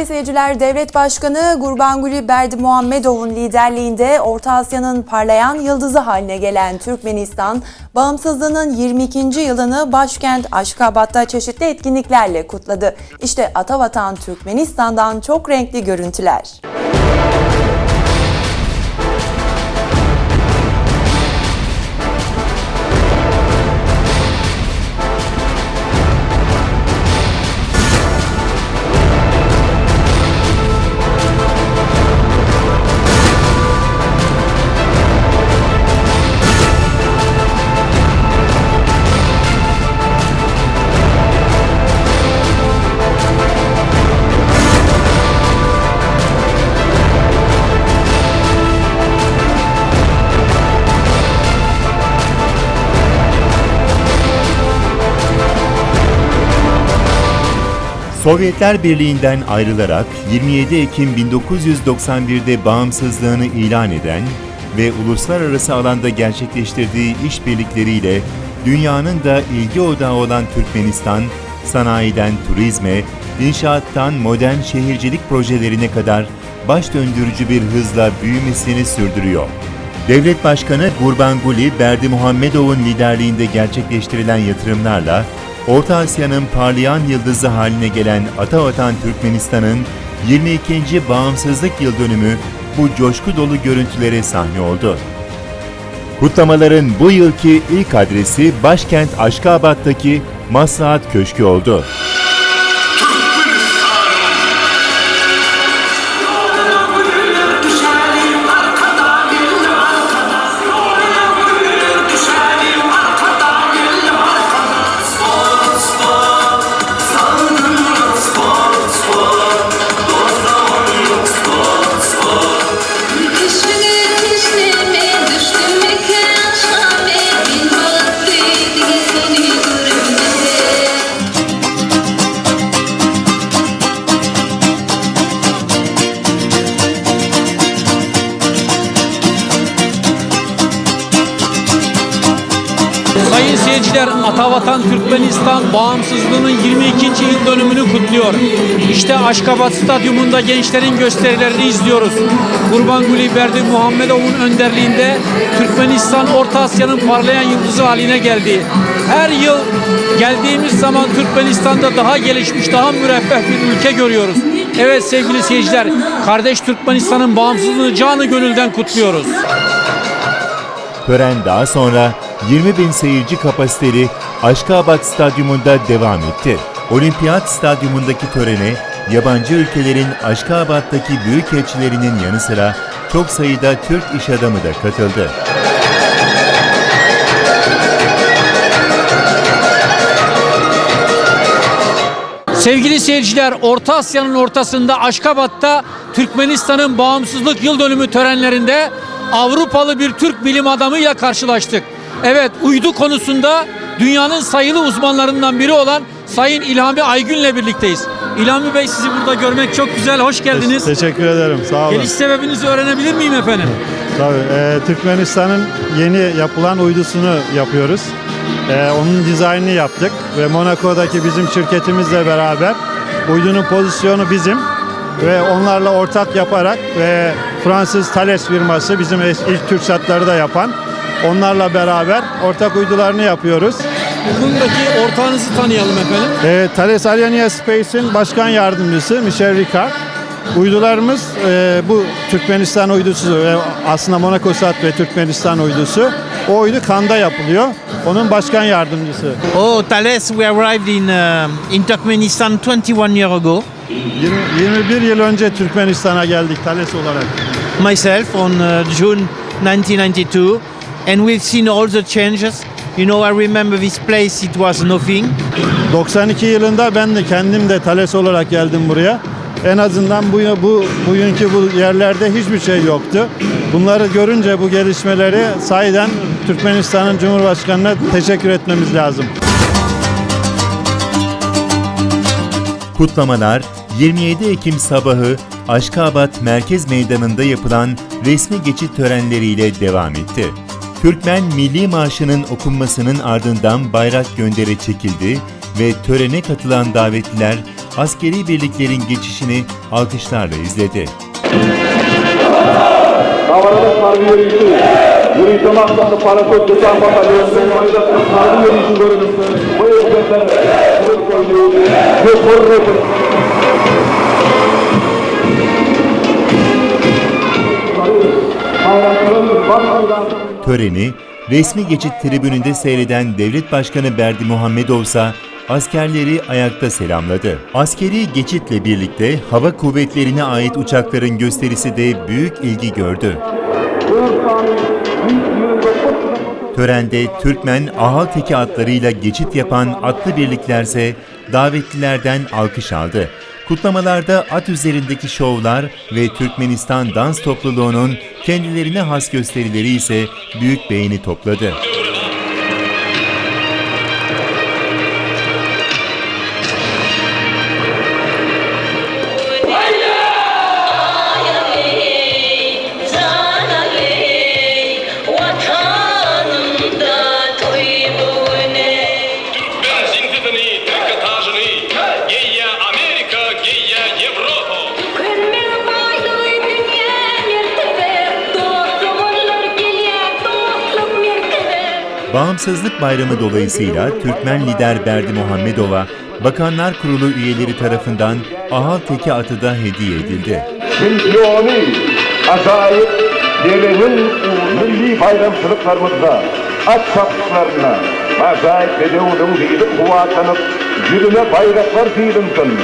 Sevgili seyirciler, Devlet Başkanı Gurbanguly Berdimuhamedov'un liderliğinde Orta Asya'nın parlayan yıldızı haline gelen Türkmenistan, bağımsızlığının 22. yılını başkent Aşkabat'ta çeşitli etkinliklerle kutladı. İşte Atavatan Türkmenistan'dan çok renkli görüntüler. Sovyetler Birliği'nden ayrılarak 27 Ekim 1991'de bağımsızlığını ilan eden ve uluslararası alanda gerçekleştirdiği işbirlikleriyle dünyanın da ilgi odağı olan Türkmenistan, sanayiden turizme, inşaattan modern şehircilik projelerine kadar baş döndürücü bir hızla büyümesini sürdürüyor. Devlet Başkanı Gurbanguly Berdimuhamedov'un liderliğinde gerçekleştirilen yatırımlarla Orta Asya'nın parlayan yıldızı haline gelen Atavatan Türkmenistan'ın 22. bağımsızlık yıl dönümü bu coşku dolu görüntülere sahne oldu. Kutlamaların bu yılki ilk adresi başkent Aşkabat'taki Maslahat Köşkü oldu. Sayın seyirciler, Atavatan Türkmenistan bağımsızlığının 22. yıl dönümünü kutluyor. İşte Aşkabat Stadyumunda gençlerin gösterilerini izliyoruz. Gurbanguly Berdi Muhammedov'un önderliğinde Türkmenistan Orta Asya'nın parlayan yıldızı haline geldi. Her yıl geldiğimiz zaman Türkmenistan'da daha gelişmiş, daha müreffeh bir ülke görüyoruz. Evet sevgili seyirciler, kardeş Türkmenistan'ın bağımsızlığını canı gönülden kutluyoruz. Tören daha sonra 20 bin seyirci kapasiteli Aşkabat Stadyumunda devam etti. Olimpiyat Stadyumundaki törene yabancı ülkelerin Aşkabat'taki büyükelçilerinin yanı sıra çok sayıda Türk iş adamı da katıldı. Sevgili seyirciler, Orta Asya'nın ortasında Aşkabat'ta Türkmenistan'ın bağımsızlık yıl dönümü törenlerinde Avrupalı bir Türk bilim adamıyla karşılaştık. Evet, uydu konusunda dünyanın sayılı uzmanlarından biri olan Sayın İlhami Aygün'le birlikteyiz. İlhami Bey sizi burada görmek çok güzel, hoş geldiniz. Teşekkür ederim. Sağ olun. Geliş sebebinizi öğrenebilir miyim efendim? Tabii. e, Türkmenistan'ın yeni yapılan uydusunu yapıyoruz. E, onun dizaynını yaptık ve Monaco'daki bizim şirketimizle beraber uydunun pozisyonu bizim ve onlarla ortak yaparak ve Fransız Thales firması bizim ilk TürkSat'ları da yapan onlarla beraber ortak uydularını yapıyoruz. Bundaki ortağınızı tanıyalım efendim. E, Thales Alenia Space'in başkan yardımcısı Michel Ricard. Uydularımız e, bu Türkmenistan uydusu ve aslında Monaco Sat ve Türkmenistan uydusu. O uydu Kanda yapılıyor. Onun başkan yardımcısı. Oh, Thales, we arrived in um in Turkmenistan 21 years ago. 20 21 yıl önce Türkmenistan'a geldik Thales olarak. Myself on uh, June 1992, and we've seen all the changes. You know, I remember this place; it was nothing. 92 yılında ben de kendim de Thales olarak geldim buraya. En azından bu bu bugünkü bu yerlerde hiçbir şey yoktu. Bunları görünce bu gelişmeleri sahiden Türkmenistan'ın Cumhurbaşkanı'na teşekkür etmemiz lazım. Kutlamalar 27 Ekim sabahı Aşkabat Merkez Meydanı'nda yapılan resmi geçit törenleriyle devam etti. Türkmen Milli Marşı'nın okunmasının ardından bayrak göndere çekildi ve törene katılan davetliler askeri birliklerin geçişini alkışlarla izledi. Korretin. Töreni resmi geçit tribününde seyreden Devlet Başkanı Berdi Muhammedov ise askerleri ayakta selamladı. Askeri geçitle birlikte hava kuvvetlerine ait uçakların gösterisi de büyük ilgi gördü. Törende Türkmen Ahal Teki atlarıyla geçit yapan atlı birliklerse davetlilerden alkış aldı. Kutlamalarda at üzerindeki şovlar ve Türkmenistan dans topluluğunun kendilerine has gösterileri ise büyük beğeni topladı. Bağımsızlık Bayramı dolayısıyla Türkmen lider Berdi Muhammedov'a Bakanlar Kurulu üyeleri tarafından Ahal Teki atı da hediye edildi. milyoni acayip devletin milli bayramçılıklarımızda at satışlarına acayip bedevudun deyilip kuvatanıp yüzüne bayraklar giydirimsin.